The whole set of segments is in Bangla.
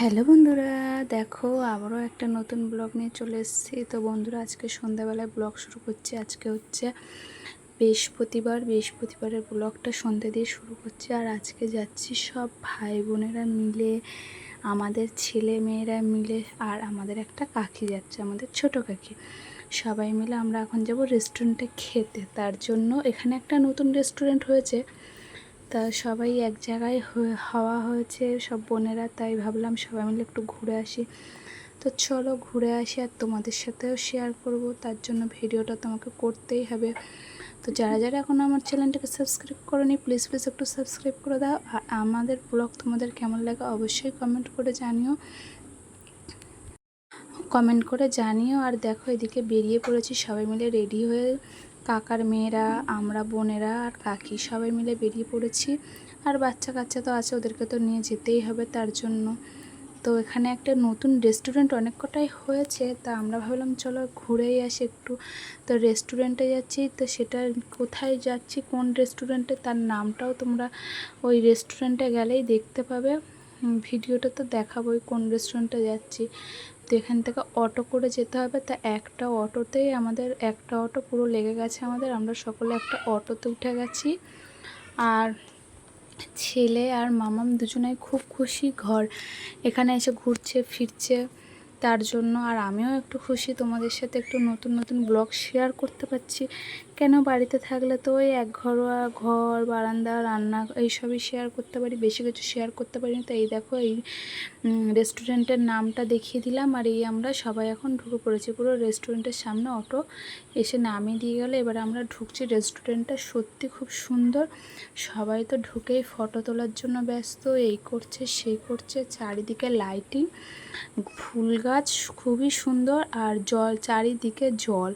হ্যালো বন্ধুরা, দেখো আবারও একটা নতুন ব্লগ নিয়ে চলে এসেছি। তো বন্ধুরা, আজকে সন্ধ্যাবেলায় ব্লগ শুরু করছি। আজকে হচ্ছে বৃহস্পতিবার। বৃহস্পতিবারের ব্লগটা সন্ধ্যা দিয়ে শুরু করছি আর আজকে যাচ্ছি সব ভাই বোনেরা মিলে, আমাদের ছেলে মেয়েরা মিলে আর আমাদের একটা কাকি যাচ্ছে, আমাদের ছোট কাকি। সবাই মিলে আমরা এখন যাব রেস্টুরেন্টে খেতে। তার জন্য এখানে একটা নতুন রেস্টুরেন্ট হয়েছে। তা সবাই এক জায়গায় হওয়া হয়েছে, সব বোনেরা তাই ভাবলাম সবাই মিলে একটু ঘুরে আসি। তো চলো ঘুরে আসি আর তোমাদের সাথেও শেয়ার করব, তার জন্য ভিডিওটা তোমাকে করতেই হবে। তো যারা যারা এখন আমার চ্যানেলটাকে সাবস্ক্রাইব করোনি প্লিজ প্লিজ একটু সাবস্ক্রাইব করে দাও। আর আমাদের ব্লগ তোমাদের কেমন লাগে অবশ্যই কমেন্ট করে জানিও। কমেন্ট করে জানিও। আর দেখো এদিকে বেরিয়ে পড়েছি, সবাই মিলে রেডি হয়ে কাকার মেয়েরা, আমরা বোনেরা আর কাকি সবাই মিলে বেরিয়ে পড়েছি। আর বাচ্চা কাচ্চা তো আছে, ওদেরকে তো নিয়ে যেতেই হবে তার জন্য। তো এখানে একটা নতুন রেস্টুরেন্ট অনেক কটাই হয়েছে, তা আমরা ভাবলাম চলো ঘুরেই আসি একটু। তো রেস্টুরেন্টে যাচ্ছি, তো সেটা কোথায় যাচ্ছি, কোন রেস্টুরেন্টে তার নামটাও তোমরা ওই রেস্টুরেন্টে গেলেই দেখতে পাবে। ভিডিওটা তো দেখাবোই কোন রেস্টুরেন্টে যাচ্ছি। তো এখান থেকে অটো করে যেতে হবে। তা একটা অটোতেই আমাদের, একটা অটো পুরো লেগে গেছে আমাদের। আমরা সকলে একটা অটোতে উঠে গেছি। আর ছেলে আর মামাম দুজনাই খুব খুশি ঘর। এখানে এসে ঘুরছে, ফিরছে তার জন্য। আর আমিও একটু খুশি। তোমাদের সাথে একটু নতুন নতুন ব্লগ শেয়ার করতে পারছি। কেন বাড়িতে থাকলে তো ওই এক ঘরোয়া ঘর, বারান্দা, রান্না এইসবই শেয়ার করতে পারি, বেশি কিছু শেয়ার করতে পারি না। তো এই দেখো, এই রেস্টুরেন্টের নামটা দেখিয়ে দিলাম আর এই আমরা সবাই এখন ঢুকে পড়েছি। পুরো রেস্টুরেন্টের সামনে অটো এসে নামিয়ে দিয়ে গেলে। এবার আমরা ঢুকছি রেস্টুরেন্টটা সত্যি খুব সুন্দর। সবাই তো ঢুকেই ফটো তোলার জন্য ব্যস্ত। এই করছে, সেই করছে, চারিদিকে লাইটিং ফুল গাছ খুবই সুন্দর আর জল, চারিদিকে জল।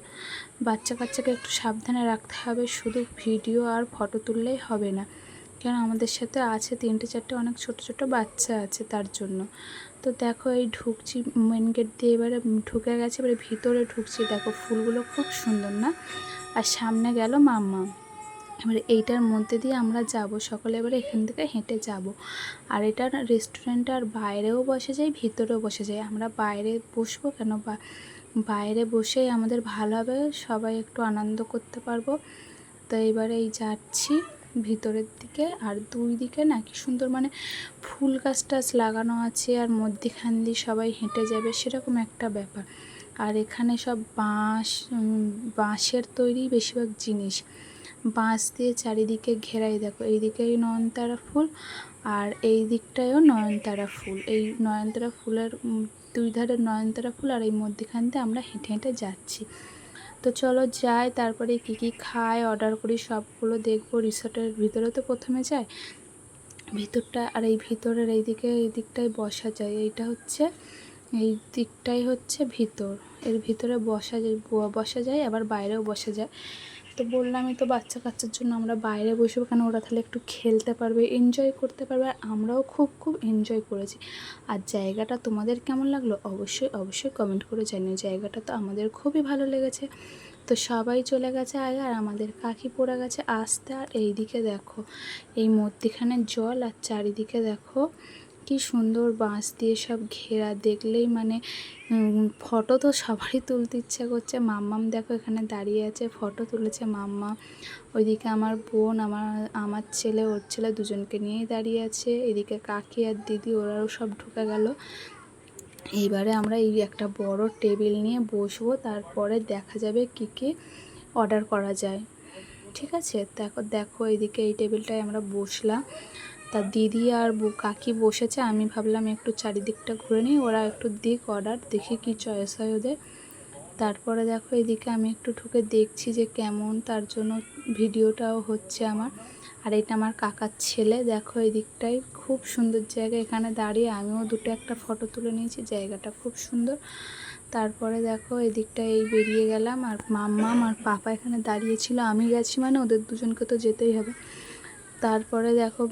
বাচ্চা কাচ্চাকে একটু সাবধানে রাখতে হবে, শুধু ভিডিও আর ফটো তুললেই হবে না। কেন? আমাদের সাথে আছে তিনটে, চারটে অনেক ছোট ছোট বাচ্চা আছে তার জন্য। তো দেখো, এই ঢুকছি মেন গেট দিয়ে এবারে ঢুকে গেছে, এবারে ভিতরে ঢুকছি। দেখো, ফুলগুলো খুব সুন্দর না? আর সামনে গেল মাম্মা। এবারে এইটার মধ্যে দিয়ে আমরা যাব, সকলে এবারে এখান থেকে হেঁটে যাব। আর এটা রেস্টুরেন্ট আর বাইরেও বসে যাই ভিতরেও বসে যাই আমরা বাইরে বসবো কেন বা বাইরে বসেই আমাদের ভালো হবে, সবাই একটু আনন্দ করতে পারব। তো এবারে এই যাচ্ছি ভিতরের দিকে, আর দুই দিকে না কি সুন্দর মানে ফুল গাছ টাছ লাগানো আছে, আর মধ্যিখান দিয়ে সবাই হেঁটে যাবে, সেরকম একটা ব্যাপার। আর এখানে সব বাঁশ বাঁশের তৈরি বেশিরভাগ জিনিস। বাঁশ দিয়ে চারিদিকে ঘেরাই, দেখো এইদিকেই নয়নতারা ফুল, আর এই দিকটায়ও নয়নতারা ফুল। এই নয়নতারা ফুলের দুই ধারে নয়নতারা ফুল আর এই মধ্যখান দিয়ে আমরা হেঁটে হেঁটে যাচ্ছি। তো চলো যাই, তারপরে কী কী খাই অর্ডার করি, সবগুলো দেখব। রিসর্টের ভিতরে তো প্রথমে যাই, ভিতরটা আর এই ভিতরের এই দিকে এই দিকটায় বসা যায়। এইটা হচ্ছে, এই দিকটাই হচ্ছে ভিতর। এর ভিতরে বসা যায় বসা যায়, আবার বাইরেও বসা যায়। তো বললামই তো বাচ্চা কাচ্চার জন্য আমরা বাইরে বসবো কেন ওরা তাহলে একটু খেলতে পারবে এনজয় করতে পারবে আর আমরাও খুব খুব এনজয় করেছি। আর জায়গাটা তোমাদের কেমন লাগল? অবশ্যই অবশ্যই কমেন্ট করে জানিও। জায়গাটা তো আমাদের খুবই ভালো লেগেছে। তো সবাই চলে গেছে আগে আর আমাদের কাকি পড়ে গেছে আসতে আর এইদিকে দেখো। এই মধ্যিখানে জল আর চারিদিকে দেখো কি সুন্দর বাঁশ দিয়ে সব ঘেরা, দেখলেই মানে ফটো তো সবারই তুলতে ইচ্ছা করছে। মাম্মাম দেখো এখানে দাঁড়িয়ে আছে ফটো তুলেছে মাম্মা। ওইদিকে আমার বোন, আমার আমার ছেলে, ওর ছেলে দুজনকে নিয়েই দাঁড়িয়ে আছে। এদিকে কাকি আর দিদি, ওরাও সব ঢুকে গেল। এইবারে আমরা এই একটা বড় টেবিল নিয়ে বসবো, তারপরে দেখা যাবে কি কি অর্ডার করা যায়। ঠিক আছে? দেখো দেখো, এইদিকে এই টেবিলটায় আমরা বসলাম। তা দিদি আর কাকি বসেছে, আমি ভাবলাম একটু চারিদিকটা ঘুরে নিই, ওরা একটু দিক অর্ডার, দেখি কি চয়েস হয় ওদের। তারপরে দেখো এদিকে আমি একটু ঢুকে দেখছি যে কেমন তার জন্য ভিডিওটাও হচ্ছে আমার। আর এটা আমার কাকার ছেলে, দেখো এই দিকটাই খুব সুন্দর জায়গা, এখানে দাঁড়িয়ে আমিও দুটো একটা ফটো তুলে নিয়েছি, জায়গাটা খুব সুন্দর। তারপরে দেখো এদিকটা এই বেরিয়ে গেলাম, আর মাম্মাম আর পাপা এখানে দাঁড়িয়েছিল আমি গেছি মানে ওদের দুজনকে তো যেতেই হবে। তারপরে দেখো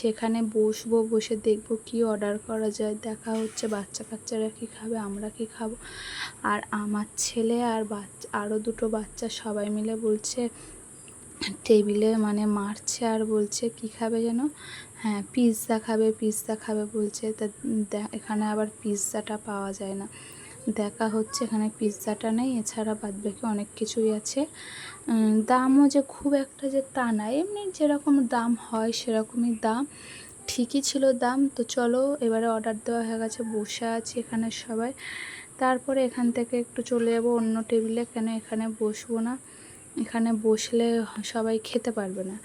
সেখানে বসবো, বসে দেখব কি অর্ডার করা যায়। দেখা হচ্ছে বাচ্চা কাচ্চারা কী খাবে, আমরা কি খাব। আর আমার ছেলে আর বাচ্চা আরও দুটো বাচ্চা সবাই মিলে বলছে টেবিলে মানে মারছে আর বলছে, কি খাবে যেন? হ্যাঁ পিৎজা খাবে পিৎজা খাবে, বলছে। তা এখানে আবার পিৎজাটা পাওয়া যায় না। দেখা হচ্ছে, এখানে পিৎজাটা নেই, এছাড়া বাদ বাকি অনেক কিছুই আছে। দামও যে খুব একটা যে তা না, এমনি যেরকম দাম হয় সেরকমই দাম, ঠিকই ছিল দাম। তো চলো, এবারে অর্ডার দেওয়া হয়ে গেছে, বসে আছি এখানে সবাই। তারপরে এখান থেকে একটু চলে যাব অন্য টেবিলে, কেন এখানে বসবো না? এখানে বসলে সবাই খেতে পারবে না।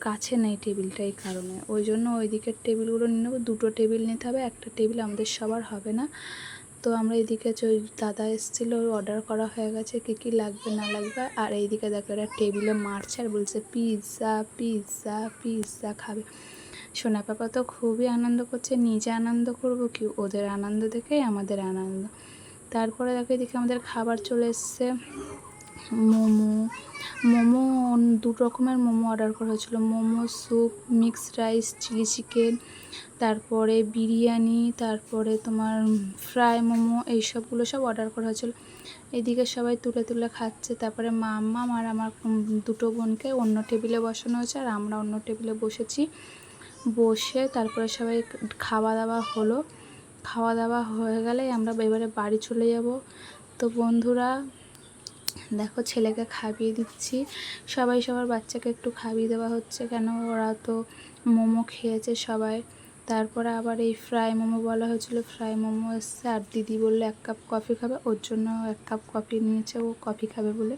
কাছে নেই টেবিলটা এই কারণে। ওই জন্য ওই দিকের টেবিলগুলো নিয়ে নেব, দুটো টেবিল নিতে হবে, একটা টেবিল আমাদের সবার হবে না। তো আমরা এদিকে ওই দাদা এসেছিল অর্ডার করা হয়ে গেছে কী কী লাগবে না লাগবে। আর এইদিকে দেখো এরা টেবিলে মারছে আর বলছে পিৎজা পিৎজা পিৎজা খাবে। সোনা পাপা তো খুবই আনন্দ করছে, নিজে আনন্দ করব কি? ওদের আনন্দ দেখেই আমাদের আনন্দ। তারপরে দেখো এদিকে আমাদের খাবার চলে এসছে। মোমো। মোমো দু রকমের মোমো অর্ডার করা হয়েছিল। Momo, soup mixed rice chilli chicken তারপরে বিরিয়ানি, তারপরে তোমার ফ্রাই মোমো, এইসবগুলো সব অর্ডার করা হয়েছিল। এদিকে সবাই তুলে তুলে খাচ্ছে। তারপরে মাম্মা আর আমার দুটো বোনকে অন্য টেবিলে বসানো হয়েছে আর আমরা অন্য টেবিলে বসেছি। বসে তারপরে সবাই খাওয়া দাওয়া হলো। খাওয়া দাওয়া হয়ে গেলে আমরা এবারে বাড়ি চলে যাব। তো বন্ধুরা, দেখো ছেলেকে খাবিয়ে দিচ্ছি। সবাই সবার বাচ্চাকে একটু খাইয়ে দেওয়া হচ্ছে কেন? ওরা তো মোমো খেয়েছে সবাই। তারপরে আবার এই ফ্রাই মোমো বলা হয়েছিল। ফ্রাই মোমো এসছে আর দিদি বলল এক কাপ কফি খাবে। ওর জন্য এক কাপ কফি নিয়েছে। ও কফি খাবে বলে।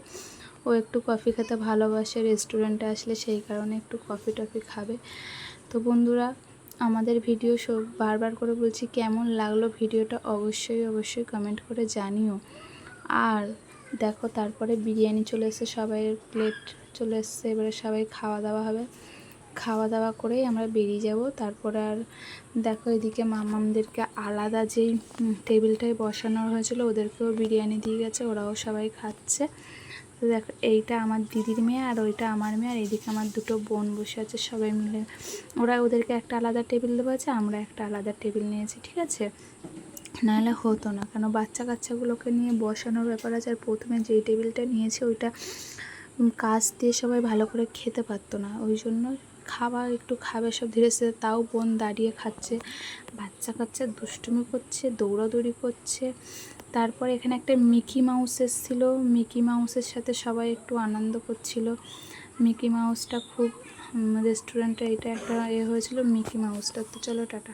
ও একটু কফি খেতে ভালোবাসে। রেস্টুরেন্টে আসলে সেই কারণে একটু কফি টফি খাবে। তো বন্ধুরা, আমাদের ভিডিও সব বারবার করে বলছি, কেমন লাগল ভিডিওটা অবশ্যই অবশ্যই কমেন্ট করে জানিও। আর দেখো, তারপরে বিরিয়ানি চলে এসেছে সবাই প্লেট চলে এসছে। এবারে সবাই খাওয়া দাওয়া হবে। খাওয়া দাওয়া করেই আমরা বেরিয়ে যাব। তারপরে আর দেখো এদিকে মামামদেরকে আলাদা যেই টেবিলটায় বসানো হয়েছিল, ওদেরকেও বিরিয়ানি দিয়ে গেছে, ওরাও সবাই খাচ্ছে। তো দেখো, এইটা আমার দিদির মেয়ে আর ওইটা আমার মেয়ে, আর এইদিকে আমার দুটো বোন বসে আছে সবাই মিলে। ওরা ওদেরকে একটা আলাদা টেবিল দেওয়া আছে, আমরা একটা আলাদা টেবিল নিয়েছি, ঠিক আছে? নাহলে হতো না, কেন বাচ্চা কাচ্চাগুলোকে নিয়ে বসানোর ব্যাপার আছে, আর প্রথমে যেই টেবিলটা নিয়েছি, ওইটা কাজ দিয়ে সবাই ভালো করে খেতে পারতো না, ওই জন্য খাবার একটু খাবে, সব ধীরে সে তাও বোন দাঁড়িয়ে খাচ্ছে। বাচ্চা কাচ্চা দুষ্টুমি করছে, দৌড়াদৌড়ি করছে। তারপর এখানে একটা মিকি মাউস এসেছিল। মিকি মাউসের সাথে সবাই একটু আনন্দ করছিল। মিকি মাউসটা খুব রেস্টুরেন্টে এটা একটা এ হয়েছিল মিকি মাউসটা। তো চলো, টাটা।